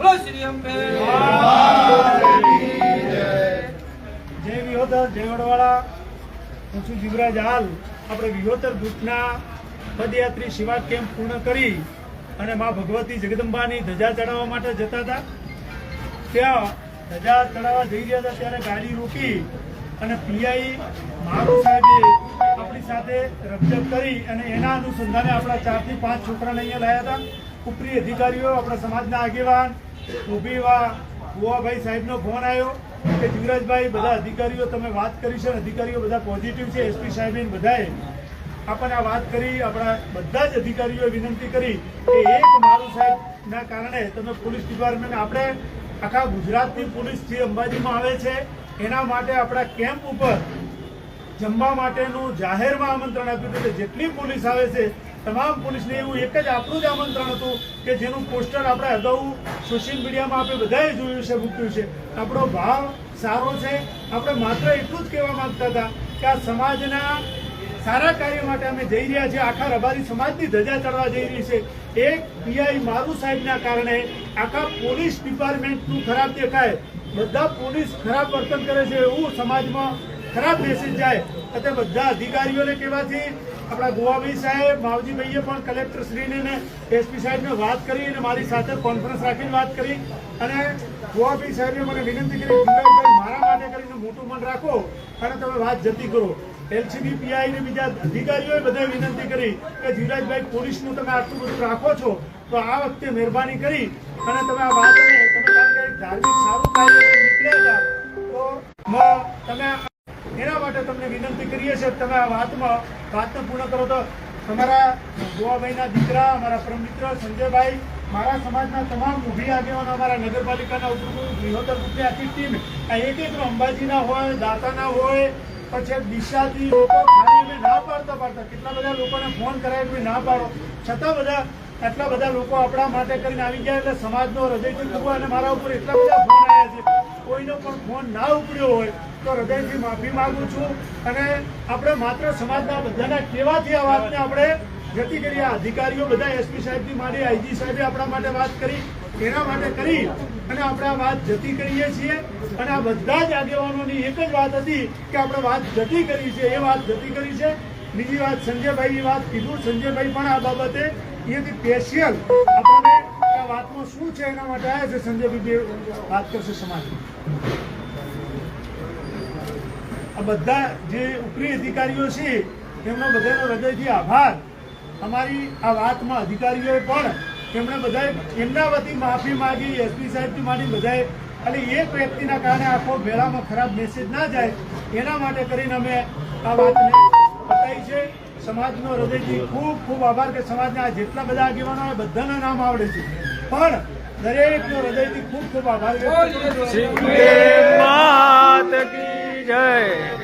બોલો શ્રી અંબે જય વિહોતર જય વડવાળા હું છું જીવરાજ હાલ આપણે વિહોતર ગ્રુપના પદયાત્રી શિવા કેમ્પ પૂર્ણ કરી અને મા ભગવતી જગદંબાની ધજા ચડાવવા માટે જતા હતા. ત્યાં ધજા ચડાવવા જઈ રહ્યા હતા ત્યારે ગાડી રોકી અને પીઆઈ મારું સાહેબે આપણી સાથે રપજપ કરી અને એના અનુસંધાને આપણા ચારથી પાંચ છોકરાને અહીંયા લાયા હતા. ઉપરી અધિકારીઓ, આપણા સમાજના આગેવાન ઉભીવા કુવાભાઈ સાહેબનો ફોન આવ્યો કે જીવરાજભાઈ બધા અધિકારીઓ, તમે વાત કરી છે અધિકારીઓ બધા પોઝિટિવ છે એસપી સાહેબે બધાએ. આપણને આ વાત કરી, આપણા બધા જ અધિકારીઓએ વિનંતી કરી કે એક મારું સાહેબના કારણે તમે પોલીસ ડિપાર્ટમેન્ટ આપણે આખા ગુજરાતની પોલીસ જે અંબાજીમાં આવે છે, એના માટે આપણા કેમ્પ ઉપર જમવા માટેનું જાહેરમાં આમંત્રણ આપ્યું હતું કે જેટલી પોલીસ આવે છે તમામ પોલીસને એવું એક જ આપણું જ આમંત્રણ હતું કે જેનું પોસ્ટર આપણે અગાઉ સોશિયલ મીડિયામાં આપણે બધાએ જોયું છે, મૂક્યું છે. આપણો ભાવ સારો છે. આપણે માત્ર એટલું જ કહેવા માંગતા હતા કે આ સમાજના સારા કાર્ય માટે અમે જઈ રહ્યા છીએ. આખા રબારી સમાજની ધજા ચડવા જઈ રહી છે. એક પીઆઈ મારું સાહેબના કારણે આખા પોલીસ ડિપાર્ટમેન્ટનું ખરાબ દેખાય. બધા પોલીસ ખરાબ વર્તન કરે છે. એવું સમાજમાં ખરાબ મેસેજ જાય. એટલે બધા અધિકારીઓને કહેવાથી આપણા ગોવાભાઈ સાહેબ, માવજીભાઈએ પણ કલેક્ટર શ્રીને ને એસપી સાહેબને વાત કરી અને મારી સાથે કોન્ફરન્સ રાખીને વાત કરી. અને ગોવાભાઈ સાહેબે મને વિનંતી કરી જીવરાજભાઈ મારા માટે કરીને મોટું મન રાખો અને તમે વાત જતી કરો. એલસીબી પીઆઈ ને બીજા અધિકારીઓએ બધાએ વિનંતી કરી કે, ધીરાજભાઈ, પોલીસનું તમે આટલું બધું રાખો છો, તો આ વખતે મહેરબાની કરી અને તમે આ વાત ધાર્મિક તમે એના માટે તમને વિનંતી કરીએ છીએ, તમે આ વાતમાં વાતને પૂર્ણ કરો તો તમારા ગોવાભાઈના દીકરા, અમારા પરમ મિત્ર સંજયભાઈ, મારા સમાજના તમામ ઊભી આગેવાનો, અમારા નગરપાલિકાના ઉપપ્રમુખ વિહોતર ગ્રુપની આખી ટીમ આ એક એક અંબાજીના હોય, દાતાના હોય, પછી દિશાથી લોકો અમે ના પાડતા પાડતા, કેટલા બધા લોકોને ફોન કરાય કે ના પાડો. છતાં બધા એટલા બધા લોકો આપણા માટે કરીને આવી ગયા એટલે સમાજનો હૃદયથી ખૂબ અને મારા ઉપર એટલા બધા ફોન આવ્યા છે. કોઈનો પણ ફોન ના ઉપડ્યો હોય તો હૃદયથી માફી માગું છું અને આપણે માત્ર સમાજના બધાના કહેવાથી આ વાતને આપણે જતી કરી. આ અધિકારીઓ બધા એસપી સાહેબથી માંડી આઈજી સાહેબે આપણા માટે વાત કરી, એના માટે કરી અને આપણે આ વાત જતી કરીએ છીએ. અને આ બધા જ આગેવાનોની એક જ વાત હતી કે આપણે વાત જતી કરી છે, એ વાત જતી કરી છે. બીજી વાત સંજયભાઈ વાત કીધું. સંજયભાઈ પણ આ બાબતે અહીંયાથી સ્પેશિયલ આપણને આ વાતમાં શું છે એના માટે આવ્યા છે? સંજયભાઈ વાત કરશે સમાજ આ બધા જે ઉપરી અધિકારીઓ છે એમનો બધાનો હૃદયથી આભાર. અમારી આ વાતમાં અધિકારીઓએ પણ એમણે બધાએ એમના વતી માફી માંગી, એસપી સાહેબથી માંડી બધાએ. ખાલી એક વ્યક્તિના કારણે આખો મેળામાં ખરાબ મેસેજ ના જાય, એના માટે કરીને અમે આ વાતને બતાવી છે. સમાજનો હૃદયથી ખૂબ ખૂબ આભાર કે સમાજના જેટલા બધા આગેવાનો બધાના નામ આવડે છે. પણ દરેકનો હૃદયથી ખૂબ ખૂબ આભાર જય.